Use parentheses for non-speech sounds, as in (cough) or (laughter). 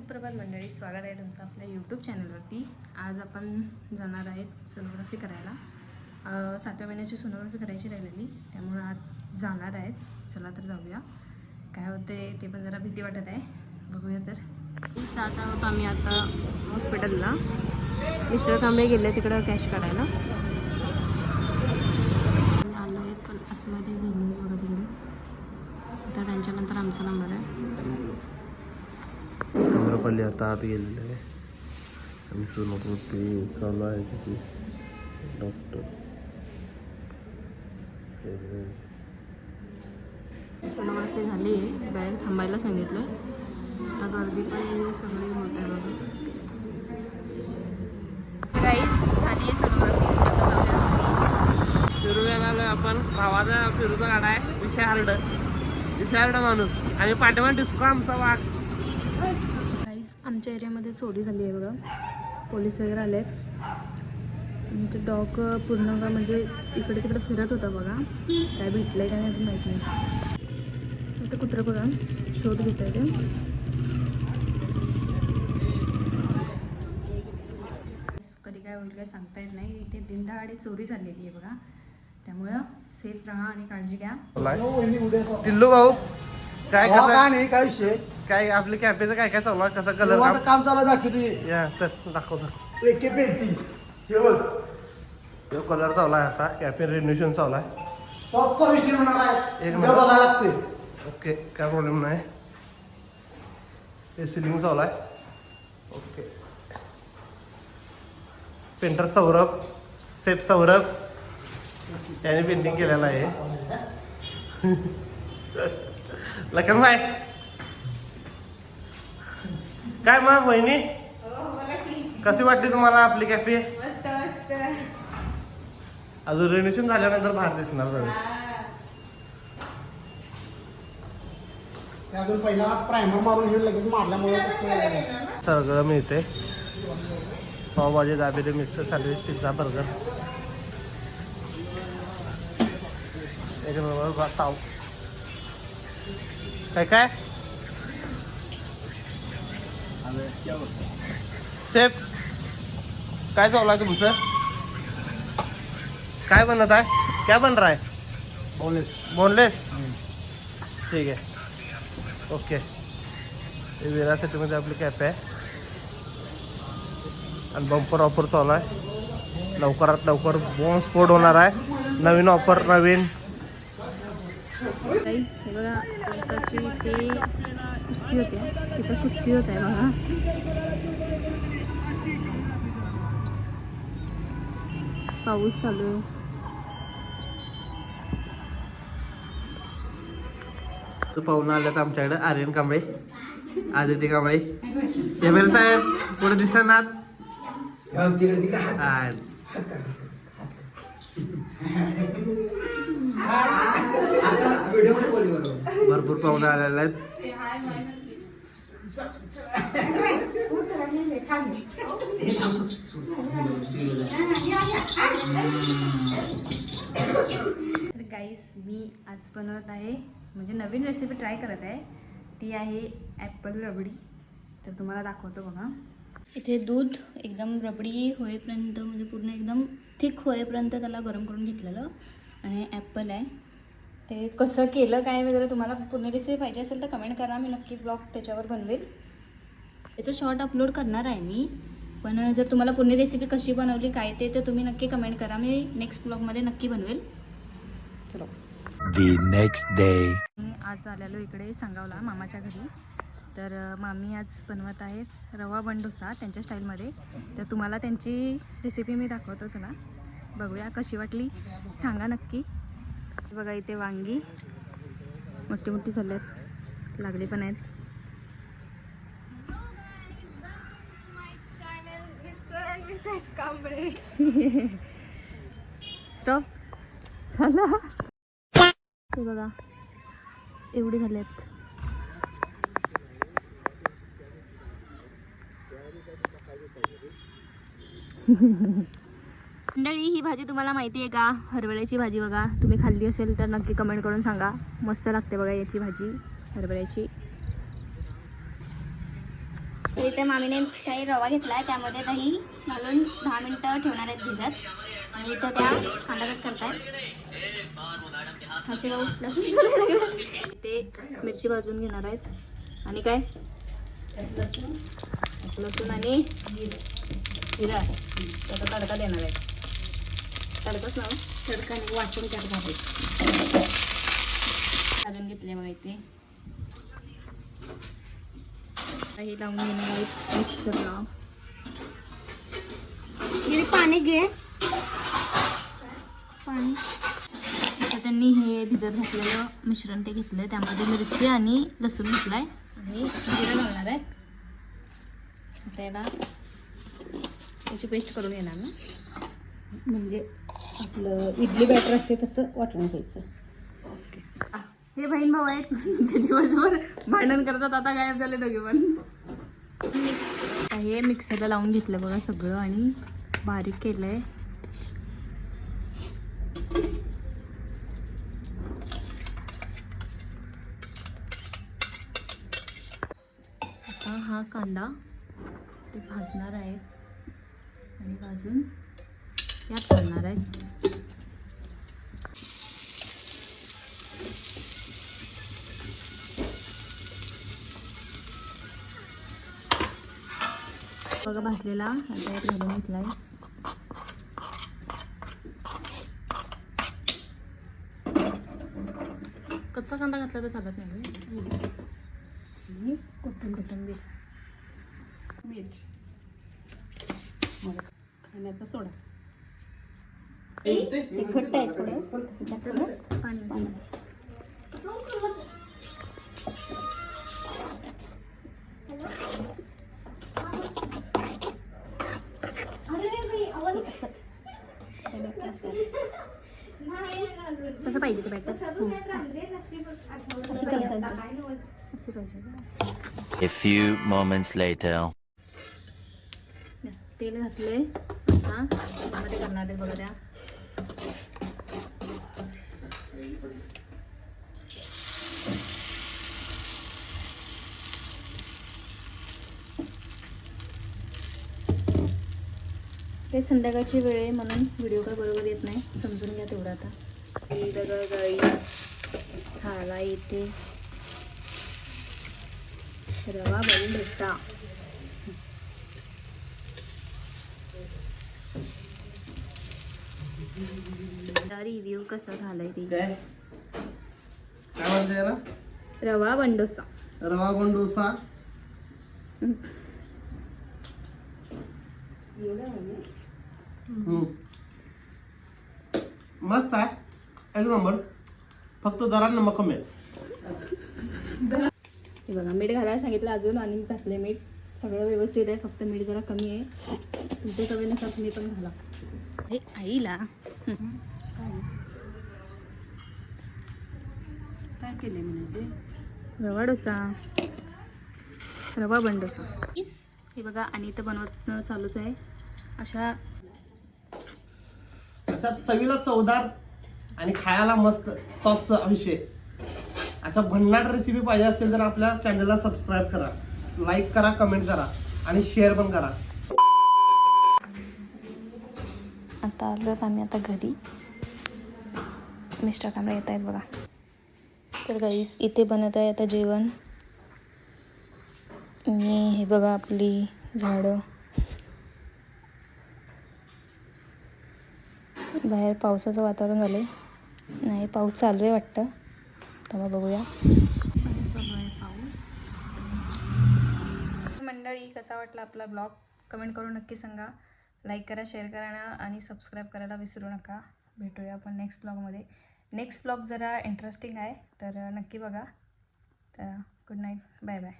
सुप्रभात मंडळी स्वागत आहे तुमचं आपल्या यूट्यूब चॅनलवरती आज आपण जाणार आहेत सोनोग्राफी करायला. सातव्या महिन्याची सोनोग्राफी करायची राहिलेली त्यामुळं आज जाणार आहेत. चला तर जाऊया. काय होते ते पण जरा भीती वाटत आहे. बघूया तर. जात आहोत आम्ही आता हॉस्पिटलला मिस्टर कांबळे गेले तिकडं कॅश काढायला आलो आहेत पण आतमध्ये गेले बघा तिकडे आता त्यांच्यानंतर आमचा नंबर आहे आम्रपाली आता आत गेलेले आहे. आणि सोनोग्राफी चालू आहे तिथे. डॉक्टर सोनोग्राफी झाली. आहे बाहेर थांबायला सांगितलं. आता गर्दी पण सगळी होत आहे बघा. गाईस झाली आहे सोनोग्राफी. आता जाऊया आपण. भावाचा फिरूचा गाडा आहे. विशार्ड. विशार्ड माणूस. आणि पाठीमा डिस्को आमचा वाघ. गाईस आमच्या एरियामध्ये चोरी झाली आहे बघा. पोलीस वगैरे आले आहेत ते डॉग पूर्ण का म्हणजे इकडे तिकडे फिरत होता बघा. काय भेटलंय काय अजून माहीत नाही. इथं कुत्रं बघा. शोध घेत आहे ते. कधी काय होईल काय सांगता येत नाही. इथे बिनधाडी चोरी झालेली आहे बघा. त्यामुळं सेफ राहा आणि काळजी घ्या. टिल्लू भाऊ काय हा, काय नाही काय विषय? काय आपल्या कॅफेचं काय काय चालू आहे? कसं कलर काम? चालू दाखवते या चल दाखवतो एके पेंटी. हे बघ. तो कलर चालू आहे असा. कॅफे रिन्युशन चालू आहे. टॉपचा विषय होणार आहे. एक मिनिट. बघायला लागते. ओके काय प्रॉब्लेम नाही. हे सिलिंग चालू आहे. ओके. पेंटर सौरभ सेफ सौरभ. त्याने पेंटिंग केलेलं आहे. (laughs) लखन भाई काय मग बहिणी कशी वाटली तुम्हाला आपली कॅफे? मस्त मस्त. अजून रेनोव्हेशन झाल्यानंतर बाहेर दिसणार अजून पहिला प्रायमर मारून घेऊन लगेच मारल्यामुळे सगळं मिळते. Pav bhaji dabeli mixer sandwich pizza burger एक नंबर ताव. काय काय? सेफ. काय चालू आहे तुमचं? काय बनत आहे? क्या बन रहा है? बोलेस बोनलेस ठीक आहे. ओके विरा सिटीमध्ये आपली कॅफे आहे. आणि बंपर ऑफर चालू आहे. लवकरात लवकर बॉम्ब स्फोट होणार आहे. नवीन ऑफर नवीन. हे बघा ते कुस्ती होते तिथं कुस्ती होत आहे बघा. पाऊस चालू आहे. तू पाहुणं आल्यात आमच्याकडे आर्यन कांबळे आदित्य कांबळे. एम साहेब पुढे दिसणार भरपूर पाहुणे आलेले आहेत. तर गाईस मी आज बनवत आहे म्हणजे नवीन रेसिपी ट्राय करत आहे. ती आहे ॲपल रबडी. तर तुम्हाला दाखवतो बघा. इथे दूध एकदम रबडी होईपर्यंत म्हणजे पूर्ण एकदम थिक होईपर्यंत त्याला गरम करून घेतलेलं. आणि ॲपल आहे. ते कसं केलं काय वगैरे तुम्हाला पूर्ण रेसिपी पाहिजे असेल तर कमेंट करा. मी नक्की ब्लॉग त्याच्यावर बनवेल. त्याचं शॉर्ट अपलोड करणार आहे मी. पण जर तुम्हाला पूर्ण रेसिपी कशी बनवली काय ते तर तुम्ही नक्की कमेंट करा. मी नेक्स्ट ब्लॉगमध्ये नक्की बनवेल. चलो. Day. मी आज आलेलो इकडे सांगावला मामाच्या घरी. तर मामी आज बनवत आहेत रवा बंडोसा त्यांच्या स्टाईलमध्ये तर तुम्हाला त्यांची रेसिपी मी दाखवतो चला. बघूया कशी वाटली. सांगा नक्की. बघा इथे वांगी. मोठी मोठी झाली आहेत. लागली पण आहेत. स्टॉप झालं. ते बघा. एवढी झाली आहेत. (laughs) मंडळी ही भाजी तुम्हाला माहिती आहे का? हरभऱ्याची भाजी बघा. तुम्ही खाल्ली असेल तर नक्की कमेंट करून सांगा. मस्त लागते बघा याची भाजी हरभऱ्याची. इथे मामीने काही रवा घेतला आहे त्यामध्ये दही घालून दहा मिनटं ठेवणार आहेत भिजत. आणि इथं त्या कांदा कट करतायत. हशी भाऊ लसूण ते मिरची भाजून घेणार आहेत. आणि काय? लसूण. लसूण आणि हिरा त्याचा तडका देणार आहे तडकाच ना. तडका नाही वाटून त्यात घालायचं. भाजून घेतले बघा इथे. काही लावून घेणार आहेत मिक्सरला पाणी घे. पाणी. आता त्यांनी हे भिजत घातलेलं मिश्रण ते घेतलं त्यामध्ये मिरची आणि लसूण घेतलाय. आणि जिरं घालणार आहे. त्याला त्याची पेस्ट करून घेणार ना. म्हणजे आपलं इडली बॅटर असते तसं वाटून घ्यायचं. हे बहीण भाऊ आहेत. जे दिवसभर भांडण करतात. आता गायब झाले दोघे पण. हे मिक्सरला लावून घेतलं बघा सगळं आणि बारीक केलंय. आता हा कांदा ते भाजणार आहेत आणि भाजून यात घालणार आहेत बघा भाजलेला आता यात घालून घेतलाय. कच्चा कांदा घातला तर चालत नाही कोथिंबीर. मीठ. खाण्याचा सोडा. घट्ट आहे थोडं. त्याच्यात पाणी मिसळणार. कसं पाहिजे ते बॅटर अशी पाहिजे. का? A few moments later. तेल घातले आता त्यामध्ये करणार आहे बघा त्या ते संध्याकाळची वेळ आहे म्हणून व्हिडिओ काय बरोबर येत नाही. समजून घ्या तेवढं आता. गाई झाला येते रवा बळी ढोसा रिव्ह्यू कसा झालाय ते. काय? काय म्हणते याला रवा बंडोसा. रवा कोण डोसा हम्म. मस्त आहे. एक नंबर. फक्त जरा नमक कमी आहे हे बघा मीठ घालायला सांगितलं अजून आणि घातले मीठ. सगळं व्यवस्थित आहे फक्त मीठ जरा कमी आहे. तुमच्या चवीनुसार तुम्ही पण घाला. हे आईला. काय केले म्हणजे रवा डोसा. रवा बन डोसा. हे बघा आणि इथं बनवत चालूच आहे. अशा चवीला चवदार आणि खायला मस्त टॉपचा विषय असा भन्नाट रेसिपी पाहिजे असेल तर आपल्या चॅनलला सबस्क्राईब करा. लाईक करा कमेंट करा आणि शेअर पण करा. आता आलो आम्ही आता घरी. मिस्टर कांबळे येत आहेत बघा. तर गाईस इथे बनत आहे आता जेवण. आणि हे बघा आपली झाडं. बाहेर पावसाचं वातावरण झालं नाही पाऊस चालू आहे वाटतं. तेव्हा बघूया. पाऊस मंडळी कसा वाटला आपला ब्लॉग कमेंट करून नक्की सांगा. लाईक करा शेअर करा ना. आणि सबस्क्राईब करायला विसरू नका. भेटूया आपण नेक्स्ट ब्लॉगमध्ये नेक्स्ट ब्लॉग जरा इंटरेस्टिंग आहे तर नक्की बघा. तर गुड नाईट बाय बाय